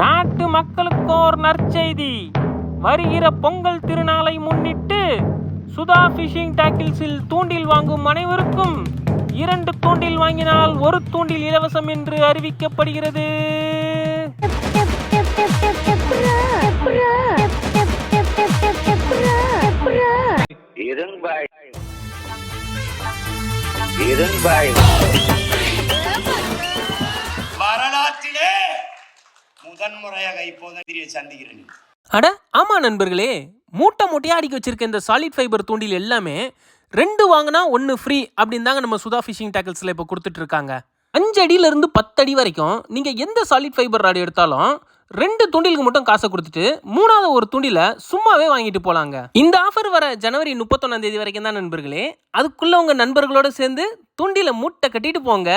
நாட்டு மக்களுக்கோர் நற்செய்தி. வருகிற பொங்கல் திருநாளை முன்னிட்டு சுதா ஃபிஷிங் டேக்கிள்ஸில் தூண்டில் வாங்கும் அனைவருக்கும் இரண்டு தூண்டில் வாங்கினால் ஒரு தூண்டில் இலவசம் என்று அறிவிக்கப்படுகிறது. இரும்பாய் இரும்பாய் முதன்முறையாக இப்போது சந்திக்கிறேன். அட ஆமா நண்பர்களே. மூட்டை மூட்டையா அடிக்க வச்சிருக்க இந்த சாலிட் ஃபைபர் தூண்டில் எல்லாமே ரெண்டு வாங்கினா ஒன்று ஃப்ரீ அப்படின்னு தாங்க நம்ம சுதா ஃபிஷிங் டேக்கிள்ஸில் இப்போ கொடுத்துட்டு இருக்காங்க அஞ்சு அடியில இருந்து பத்து அடி வரைக்கும் நீங்க எந்த சாலிட் ஃபைபர் ராடு எடுத்தாலும் ரெண்டு தூண்டிலுக்கு மட்டும் காசை கொடுத்துட்டு மூணாவது ஒரு தூண்டில சும்மாவே வாங்கிட்டு போலாங்க. இந்த ஆஃபர் வர ஜனவரி முப்பத்தொன்னாம் தேதி வரைக்கும் தான் நண்பர்களே. அதுக்குள்ள உங்க நண்பர்களோட சேர்ந்து தூண்டில மூட்டை கட்டிட்டு போங்க.